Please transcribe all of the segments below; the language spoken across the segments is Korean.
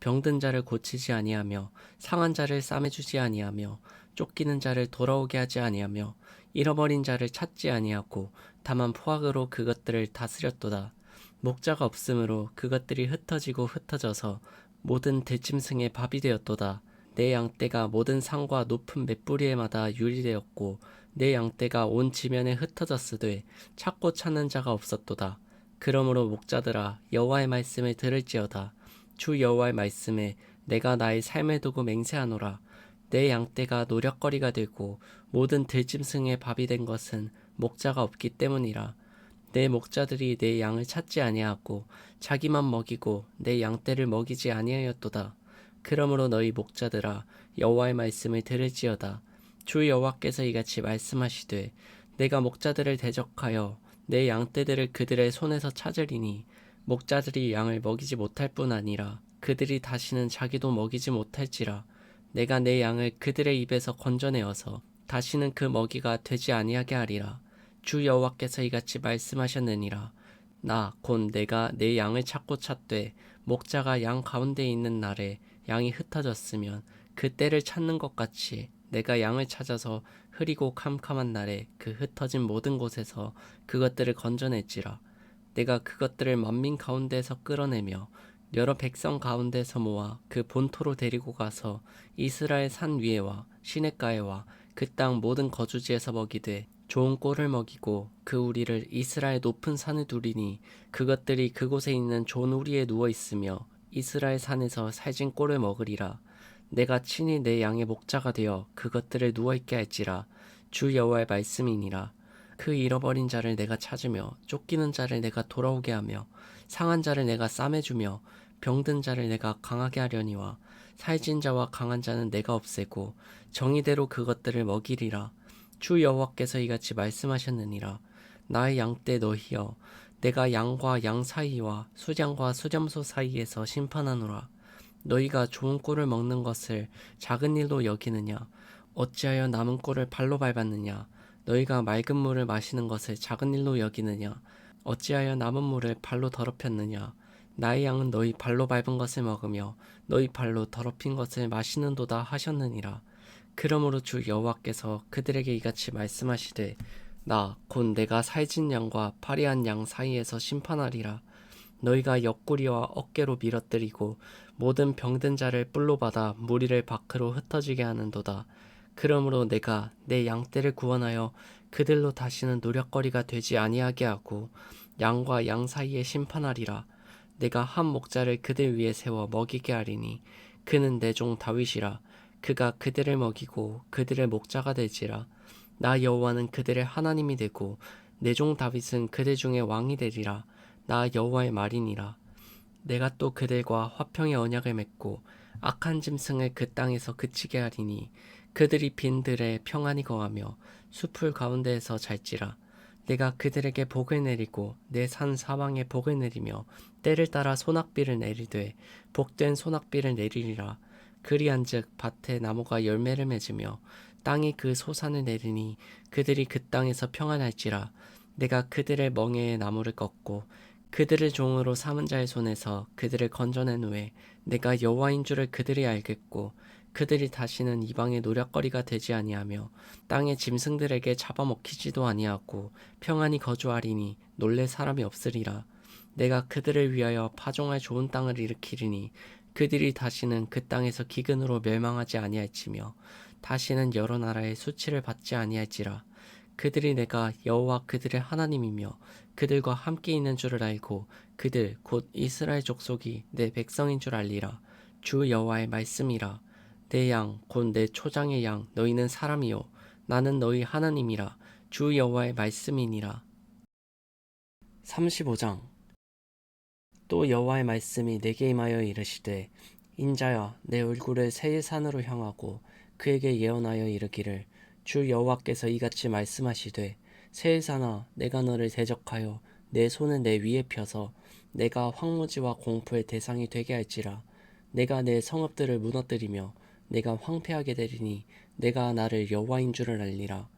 병든 자를 고치지 아니하며 상한 자를 싸매 주지 아니하며 쫓기는 자를 돌아오게 하지 아니하며 잃어버린 자를 찾지 아니하고 다만 포악으로 그것들을 다스렸도다. 목자가 없으므로 그것들이 흩어지고 흩어져서 모든 들짐승의 밥이 되었도다. 내 양떼가 모든 산과 높은 맷뿌리에마다 유리되었고 내 양떼가 온 지면에 흩어졌으되 찾고 찾는 자가 없었도다. 그러므로 목자들아 여호와의 말씀을 들을지어다. 주 여호와의 말씀에 내가 나의 삶을 두고 맹세하노라. 내 양떼가 노력거리가 되고 모든 들짐승의 밥이 된 것은 목자가 없기 때문이라. 내 목자들이 내 양을 찾지 아니하고 자기만 먹이고 내 양떼를 먹이지 아니하였도다. 그러므로 너희 목자들아 여호와의 말씀을 들을지어다. 주 여호와께서 이같이 말씀하시되 내가 목자들을 대적하여 내 양떼들을 그들의 손에서 찾으리니 목자들이 양을 먹이지 못할 뿐 아니라 그들이 다시는 자기도 먹이지 못할지라 내가 내 양을 그들의 입에서 건져내어서 다시는 그 먹이가 되지 아니하게 하리라. 주 여호와께서 이같이 말씀하셨느니라. 나 곧 내가 내 양을 찾고 찾되 목자가 양 가운데 있는 날에 양이 흩어졌으면 그 때를 찾는 것 같이 내가 양을 찾아서 흐리고 캄캄한 날에 그 흩어진 모든 곳에서 그것들을 건져냈지라 내가 그것들을 만민 가운데서 끌어내며 여러 백성 가운데서 모아 그 본토로 데리고 가서 이스라엘 산 위에와 시냇가에와 그 땅 모든 거주지에서 먹이되 좋은 꼴을 먹이고 그 우리를 이스라엘 높은 산에 두리니 그것들이 그곳에 있는 좋은 우리에 누워 있으며 이스라엘 산에서 살진 꼴을 먹으리라. 내가 친히 내 양의 목자가 되어 그것들을 누워 있게 할지라. 주 여호와의 말씀이니라 그 잃어버린 자를 내가 찾으며 쫓기는 자를 내가 돌아오게 하며 상한 자를 내가 싸매주며 병든 자를 내가 강하게 하려니와 살진 자와 강한 자는 내가 없애고 정의대로 그것들을 먹이리라. 주 여호와께서 이같이 말씀하셨느니라. 나의 양 떼 너희여 내가 양과 양 사이와 수장과 수점소 사이에서 심판하노라. 너희가 좋은 꼴을 먹는 것을 작은 일로 여기느냐? 어찌하여 남은 꼴을 발로 밟았느냐 너희가 맑은 물을 마시는 것을 작은 일로 여기느냐? 어찌하여 남은 물을 발로 더럽혔느냐? 나의 양은 너희 발로 밟은 것을 먹으며 너희 발로 더럽힌 것을 마시는도다 하셨느니라. 그러므로 주 여호와께서 그들에게 이같이 말씀하시되 나 곧 내가 살진 양과 파리한 양 사이에서 심판하리라. 너희가 옆구리와 어깨로 밀어뜨리고 모든 병든 자를 뿔로 받아 무리를 밖으로 흩어지게 하는도다 그러므로 내가 내 양떼를 구원하여 그들로 다시는 노력거리가 되지 아니하게 하고 양과 양 사이에 심판하리라. 내가 한 목자를 그들 위에 세워 먹이게 하리니 그는 내 종 다윗이라. 그가 그들을 먹이고 그들의 목자가 되지라. 나 여호와는 그들의 하나님이 되고 내 종 다윗은 그들 중에 왕이 되리라. 나 여호와의 말이니라. 내가 또 그들과 화평의 언약을 맺고 악한 짐승을 그 땅에서 그치게 하리니 그들이 빈 들에 평안히 거하며 숲풀 가운데에서 잘지라. 내가 그들에게 복을 내리고 내 산 사방에 복을 내리며 때를 따라 소낙비를 내리되 복된 소낙비를 내리리라. 그리한즉 밭에 나무가 열매를 맺으며 땅이 그 소산을 내리니 그들이 그 땅에서 평안할지라. 내가 그들의 멍에에 나무를 꺾고 그들을 종으로 삼은 자의 손에서 그들을 건져낸 후에 내가 여호와인 줄을 그들이 알겠고 그들이 다시는 이방의 노략거리가 되지 아니하며 땅의 짐승들에게 잡아먹히지도 아니하고 평안히 거주하리니 놀래 사람이 없으리라. 내가 그들을 위하여 파종할 좋은 땅을 일으키리니 그들이 다시는 그 땅에서 기근으로 멸망하지 아니할지며 다시는 여러 나라의 수치를 받지 아니할지라 그들이 내가 여호와 그들의 하나님이며 그들과 함께 있는 줄을 알고 그들 곧 이스라엘 족속이 내 백성인 줄 알리라. 주 여호와의 말씀이라. 내 양 곧 내 초장의 양 너희는 사람이요. 나는 너희 하나님이라. 주 여호와의 말씀이니라. 35장. 또 여호와의 말씀이 내게 임하여 이르시되 인자야 내 얼굴을 세일 산으로 향하고 그에게 예언하여 이르기를 주 여호와께서 이같이 말씀하시되 세일산아 내가 너를 대적하여 내 손을 내 위에 펴서 내가 황무지와 공포의 대상이 되게 할지라 내가 내 성읍들을 무너뜨리며 내가 황폐하게 되리니 내가 나를 여호와인 줄을 알리라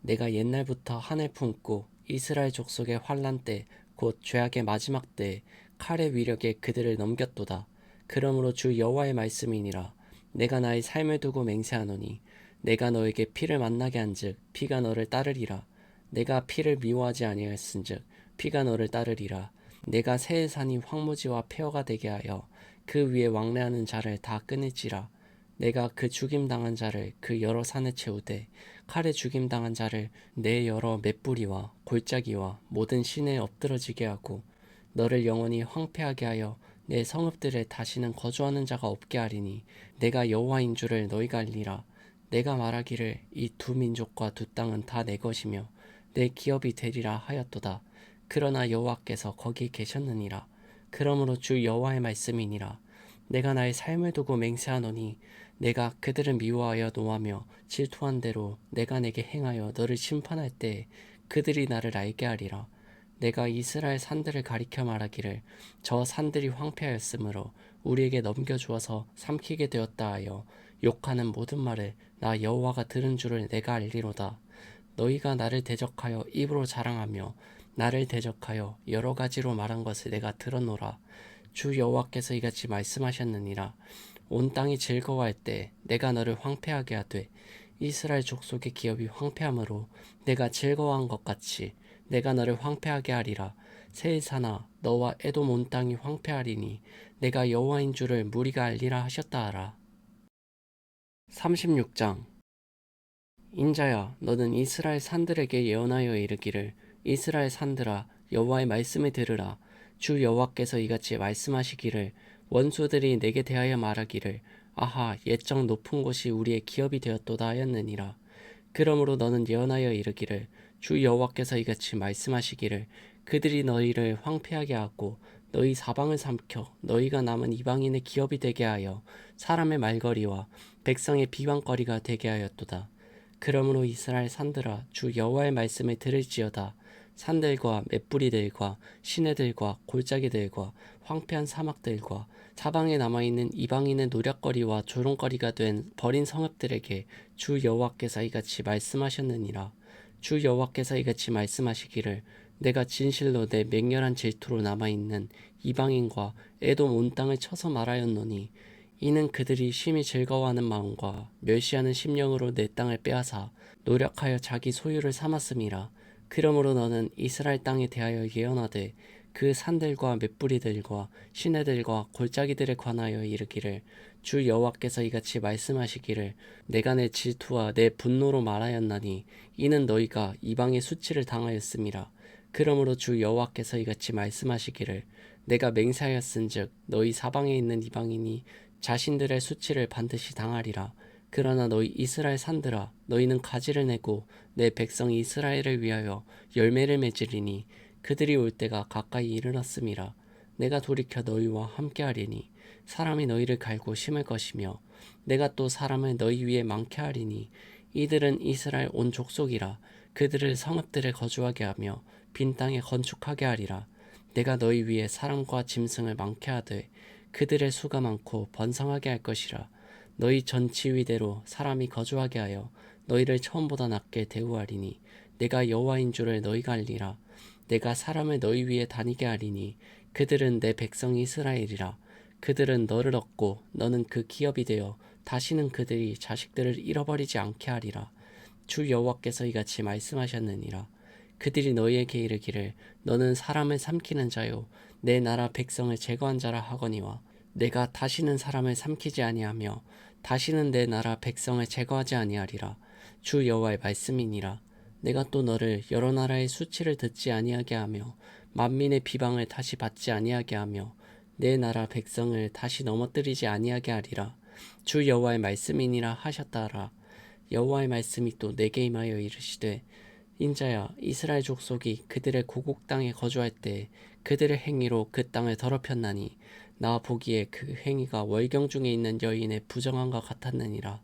내가 옛날부터 한을 품고 이스라엘 족속의 환란 때 곧 죄악의 마지막 때에 칼의 위력에 그들을 넘겼도다. 그러므로 주 여호와의 말씀이니라. 내가 나의 삶을 두고 맹세하노니 내가 너에게 피를 만나게 한즉 피가 너를 따르리라. 내가 피를 미워하지 아니하였은즉 피가 너를 따르리라. 내가 새의 산이 황무지와 폐허가 되게 하여 그 위에 왕래하는 자를 다 끊을지라. 내가 그 죽임 당한 자를 그 여러 산에 채우되 칼에 죽임 당한 자를 내 여러 맷뿌리와 골짜기와 모든 시내에 엎드러지게 하고 너를 영원히 황폐하게 하여 내 성읍들에 다시는 거주하는 자가 없게 하리니 내가 여호와인 줄을 너희가 알리라 내가 말하기를 이 두 민족과 두 땅은 다 내 것이며 내 기업이 되리라 하였도다. 그러나 여호와께서 거기 계셨느니라. 그러므로 주 여호와의 말씀이니라. 내가 나의 삶을 두고 맹세하노니 내가 그들을 미워하여 노하며 질투한 대로 내가 내게 행하여 너를 심판할 때 그들이 나를 알게 하리라. 내가 이스라엘 산들을 가리켜 말하기를 저 산들이 황폐하였으므로 우리에게 넘겨주어서 삼키게 되었다 하여 욕하는 모든 말을 나 여호와가 들은 줄을 내가 알리로다. 너희가 나를 대적하여 입으로 자랑하며 나를 대적하여 여러 가지로 말한 것을 내가 들었노라. 주 여호와께서 이같이 말씀하셨느니라. 온 땅이 즐거워할 때 내가 너를 황폐하게 하되 이스라엘 족속의 기업이 황폐함으로 내가 즐거워한 것 같이 내가 너를 황폐하게 하리라. 세일사나 너와 에돔 온 땅이 황폐하리니 내가 여호와인 줄을 무리가 알리라 하셨다 하라. 36장. 인자야 너는 이스라엘 산들에게 예언하여 이르기를 이스라엘 산들아 여호와의 말씀을 들으라. 주 여호와께서 이같이 말씀하시기를 원수들이 내게 대하여 말하기를 아하 옛적 높은 곳이 우리의 기업이 되었도다 하였느니라. 그러므로 너는 예언하여 이르기를 주 여호와께서 이같이 말씀하시기를 그들이 너희를 황폐하게 하고 너희 사방을 삼켜 너희가 남은 이방인의 기업이 되게 하여 사람의 말거리와 백성의 비방거리가 되게 하였도다. 그러므로 이스라엘 산들아 주 여호와의 말씀을 들을지어다. 산들과 맷뿌리들과 시내들과 골짜기들과 황폐한 사막들과 사방에 남아있는 이방인의 노략거리와 조롱거리가 된 버린 성읍들에게 주 여호와께서 이같이 말씀하셨느니라. 주 여호와께서 이같이 말씀하시기를 내가 진실로 내 맹렬한 질투로 남아있는 이방인과 에돔 온 땅을 쳐서 말하였노니 이는 그들이 심히 즐거워하는 마음과 멸시하는 심령으로 내 땅을 빼앗아 노력하여 자기 소유를 삼았음이라. 그러므로 너는 이스라엘 땅에 대하여 예언하되 그 산들과 맷뿌리들과 시내들과 골짜기들에 관하여 이르기를 주 여호와께서 이같이 말씀하시기를 내가 내 질투와 내 분노로 말하였나니 이는 너희가 이방의 수치를 당하였음이라 그러므로 주 여호와께서 이같이 말씀하시기를 내가 맹세하였은즉 너희 사방에 있는 이방인이 자신들의 수치를 반드시 당하리라. 그러나 너희 이스라엘 산들아 너희는 가지를 내고 내 백성 이스라엘을 위하여 열매를 맺으리니 그들이 올 때가 가까이 이르렀음이라. 내가 돌이켜 너희와 함께하리니 사람이 너희를 갈고 심을 것이며 내가 또 사람을 너희 위에 많게 하리니 이들은 이스라엘 온 족속이라 그들을 성읍들에 거주하게 하며 빈 땅에 건축하게 하리라. 내가 너희 위에 사람과 짐승을 많게 하되 그들의 수가 많고 번성하게 할 것이라. 너희 전 지위대로 사람이 거주하게 하여 너희를 처음보다 낮게 대우하리니 내가 여호와인 줄을 너희가 알리라. 내가 사람을 너희 위에 다니게 하리니 그들은 내 백성 이스라엘이라. 그들은 너를 얻고 너는 그 기업이 되어 다시는 그들이 자식들을 잃어버리지 않게 하리라 주 여호와께서 이같이 말씀하셨느니라. 그들이 너희에게 이르기를 너는 사람을 삼키는 자요. 내 나라 백성을 제거한 자라 하거니와 내가 다시는 사람을 삼키지 아니하며 다시는 내 나라 백성을 제거하지 아니하리라. 주 여호와의 말씀이니라. 내가 또 너를 여러 나라의 수치를 듣지 아니하게 하며 만민의 비방을 다시 받지 아니하게 하며 내 나라 백성을 다시 넘어뜨리지 아니하게 하리라. 주 여호와의 말씀이니라 하셨다라 여호와의 말씀이 또 내게 임하여 이르시되 인자야 이스라엘 족속이 그들의 고국 땅에 거주할 때 그들의 행위로 그 땅을 더럽혔나니 나 보기에 그 행위가 월경 중에 있는 여인의 부정함과 같았느니라.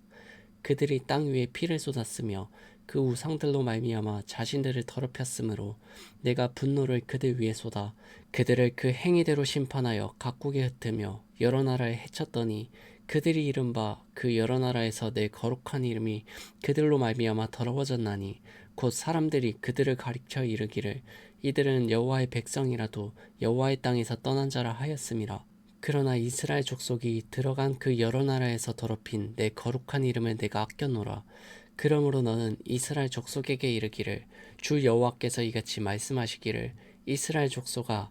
그들이 땅 위에 피를 쏟았으며 그 우상들로 말미암아 자신들을 더럽혔으므로 내가 분노를 그들 위에 쏟아 그들을 그 행위대로 심판하여 각국에 흩으며 여러 나라에 해쳤더니 그들이 이른 바 그 여러 나라에서 내 거룩한 이름이 그들로 말미암아 더러워졌나니 곧 사람들이 그들을 가리켜 이르기를 이들은 여호와의 백성이라도 여호와의 땅에서 떠난 자라 하였음이라 그러나 이스라엘 족속이 들어간 그 여러 나라에서 더럽힌 내 거룩한 이름을 내가 아껴노라. 그러므로 너는 이스라엘 족속에게 이르기를 주 여호와께서 이같이 말씀하시기를 이스라엘 족속아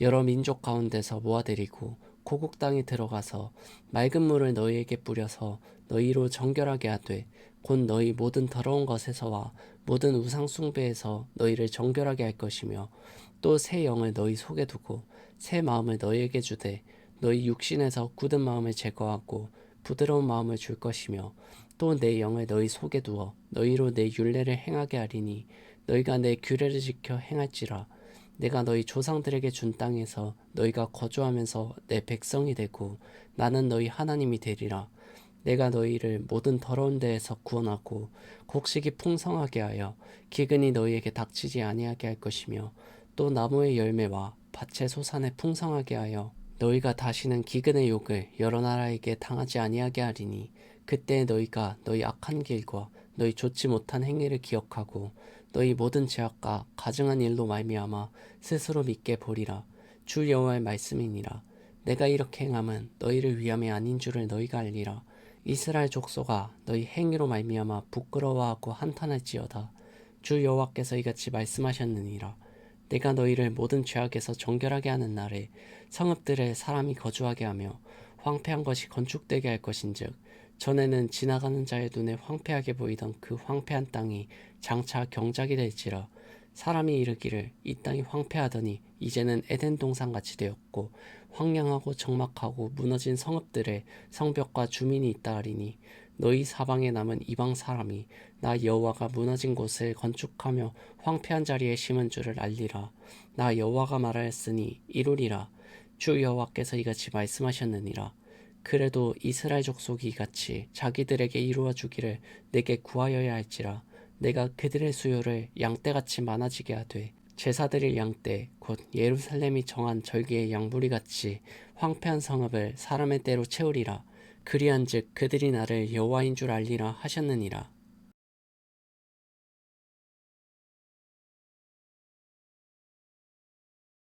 여러 민족 가운데서 모아들이고 고국 땅에 들어가서 맑은 물을 너희에게 뿌려서 너희로 정결하게 하되 곧 너희 모든 더러운 것에서와 모든 우상 숭배에서 너희를 정결하게 할 것이며 또 새 영을 너희 속에 두고 새 마음을 너희에게 주되 너희 육신에서 굳은 마음을 제거하고 부드러운 마음을 줄 것이며 또 내 영을 너희 속에 두어 너희로 내 율례를 행하게 하리니 너희가 내 규례를 지켜 행할지라 내가 너희 조상들에게 준 땅에서 너희가 거주하면서 내 백성이 되고 나는 너희 하나님이 되리라. 내가 너희를 모든 더러운 데에서 구원하고 곡식이 풍성하게 하여 기근이 너희에게 닥치지 아니하게 할 것이며 또 나무의 열매와 밭의 소산에 풍성하게 하여 너희가 다시는 기근의 욕을 여러 나라에게 당하지 아니하게 하리니 그때 너희가 너희 악한 길과 너희 좋지 못한 행위를 기억하고 너희 모든 죄악과 가증한 일로 말미암아 스스로 믿게 보리라. 주 여호와의 말씀이니라. 내가 이렇게 행함은 너희를 위함이 아닌 줄을 너희가 알리라. 이스라엘 족속아 너희 행위로 말미암아 부끄러워하고 한탄할지어다. 주 여호와께서 이같이 말씀하셨느니라. 내가 너희를 모든 죄악에서 정결하게 하는 날에 성읍들에 사람이 거주하게 하며 황폐한 것이 건축되게 할 것인즉 전에는 지나가는 자의 눈에 황폐하게 보이던 그 황폐한 땅이 장차 경작이 될지라 사람이 이르기를 이 땅이 황폐하더니 이제는 에덴 동산 같이 되었고 황량하고 적막하고 무너진 성읍들에 성벽과 주민이 있다 하리니 너희 사방에 남은 이방 사람이 나 여호와가 무너진 곳을 건축하며 황폐한 자리에 심은 줄을 알리라. 나 여호와가 말하였으니 이루리라. 주 여호와께서 이같이 말씀하셨느니라 그래도 이스라엘 족속이 이같이 자기들에게 이루어 주기를 내게 구하여야 할지라. 내가 그들의 수요를 양떼같이 많아지게 하되 제사드릴 양떼 곧 예루살렘이 정한 절기의 양부리 같이 황폐한 성읍을 사람의 때로 채우리라. 그리한즉 그들이 나를 여호와인 줄 알리라 하셨느니라